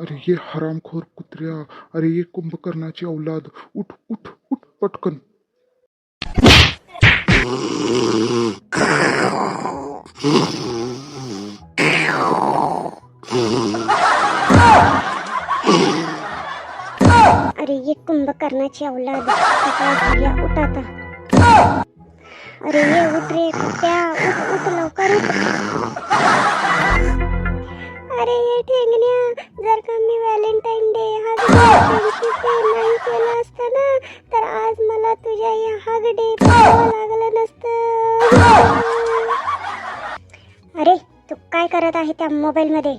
अरे ये हरामखोर कुत्र्या, अरे ये कुंभकर्णाची औलाद, उठ उठ उठ पटकन। अरे ये कुंभकर्णाची औलाद, सकाळ झाल्या उठ आता। अरे ये उठ रे कुत्या उठ उठ, लवकर उठ। मोबाईलमध्ये.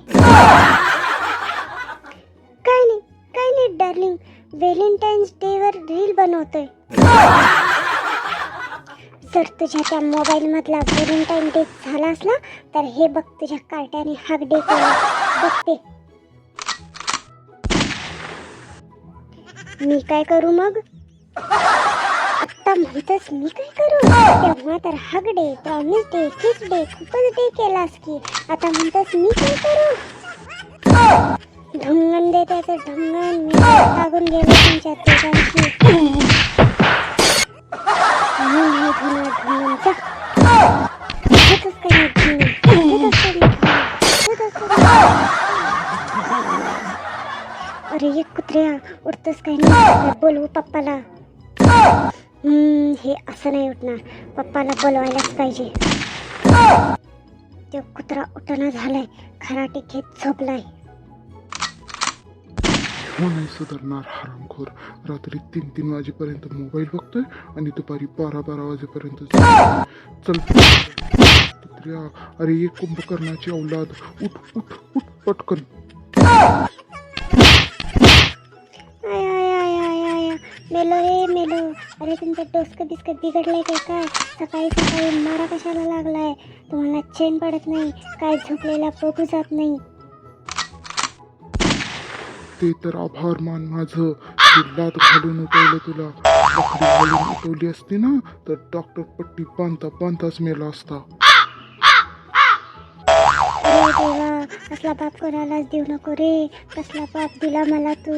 काय नाही काय नाही डार्लिंग व्हॅलेंटाईन्स डे वर रील बनवतोय. जर तुझ्या त्या मोबाईल मधला व्हॅलेंटाईन डे झाला असला तर हे बघ तुझ्या कार्ट्याने हाक डे केला. बघते. मी काय करू मग? आता म्हणतच मी काय करू? तेव्हा तर hug day promise day kiss day खूपच डे केलास की. आता म्हणतस मी काय करू? ढुंगण दे त्याचं ढुंगण. मी लागून गेलो तुमच्या दोघांशी म्हणून हे धुणं ढुंगणचं होतच काही ढुंगण होतच काही ढुंगण अरे एक कुत्र्या उठतोस काही नाही? बोलवू पप्पाला. हे असं नाही उठणार. पप्पाला बोलवायलाच पाहिजे. तो कुत्रा उठणं झालाय. खराटी घेत झोपलाय. हो नाही सुधारणार हरामखोर. रात्री तीन तीन वाजेपर्यंत मोबाईल बघतोय आणि दुपारी बारा बारा वाजेपर्यंत चल. अरे ये कुंभकर्णाची औलाद. उठ उठ उठ पटकन. अरे तुमचं डोसकं बिस्कं बिघडलंय काय काय सकाळी सकाळी मारा कशाला लागलाय? तुम्हाला चेन पडत नाही काय झोपलेला बघू जात नाही. ते तर आभार मान माझं. ते घालून उठवलं तुला. पकडी घालून उठवली असती ना तर डॉक्टर पट्टी बांधता बांधताच मेला असता. देवा कसला बाप कोणालाच देऊ नको रे. कसला बाप दिला मला तू.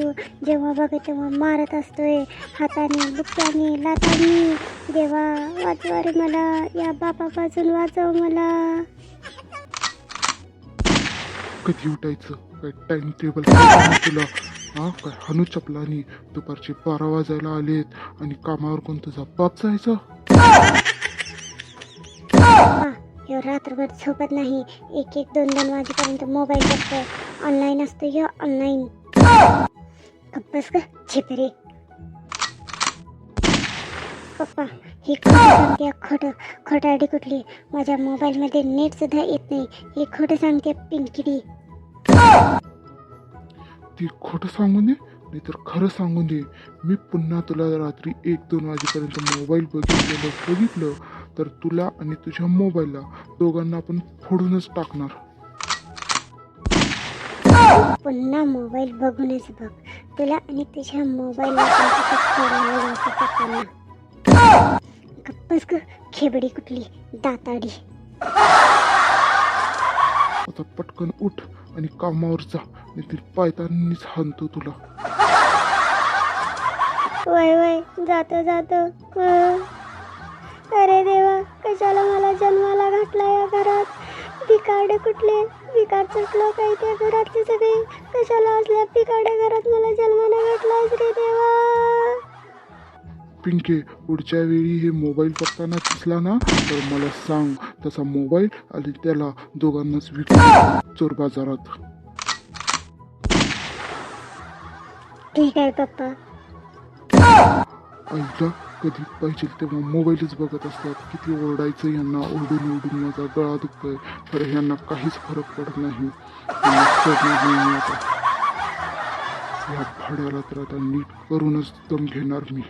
जेव्हा बघ तेव्हा मारत असतोय. हाताने बुक्याने लाताने देवा वाचवा रे मला. या बापापासून वाचव मला. कधी उठायचं? काय टाइम टेबल तुला? हा? काय हनू चपलानी दुपारचे बारा वाजायला आलेत. आणि कामावर कोण तुझा बाप जायचा? ह्यो रात्रभर झोपत नाही. एक एक दोन दोन वाजेपर्यंत मोबाईल बघतोय. ऑनलाईन असतो ह्यो ऑनलाईन कप्पस ग झिपरे पप्पा ही खोटं सांगते खोटं. आडी कुठली? माझ्या मोबाईलमध्ये नेट सुद्धा येत नाही. हे खोटं सांगते पिंकिडी. ती खोटं सांगून दे नाहीतर खरं सांगून दे. मी पुन्हा तुला रात्री एक दोन वाजेपर्यंत मोबाईल बघितलेलं बघितलं. तर तुला आणि तुझ्या मोबाईलला दोघांना आपण फोडूनच टाकणार. पुन्हा मोबाईल बघूनच बघ. तुला आणि तुझ्या मोबाईलला ग खेबडी कुठली? दाताडी. आता पटकन उठ आणि कामावर जा नाहीतर पायतानीच हाणतो तुला. वय वय. जातो जातो. अरे देवा कशाला मला जन्माला घातला या घरात? पिकाडे कुठले? पिकाड सुटलो काही त्या घरातले सगळे? कशाला असल्या पिकाड्या घरात मला जन्माला घातलायस रे देवा? पिंके पुढच्या वेळी हे मोबाईल बघताना दिसला ना तर मला सांग तसा मोबाईल आणि त्याला दोघांनाच विकू चोर बाजारात. ठीक आहे पप्पा. आईला कधी पाहिजे तेव्हा मोबाईलच बघत असतात. किती ओरडायचं यांना ओरडून ओरडून माझा गळा दुखतोय. तर यांना काहीच फरक पडत नाही. या भाड्याला तर आता नीट करूनच दम घेणार मी.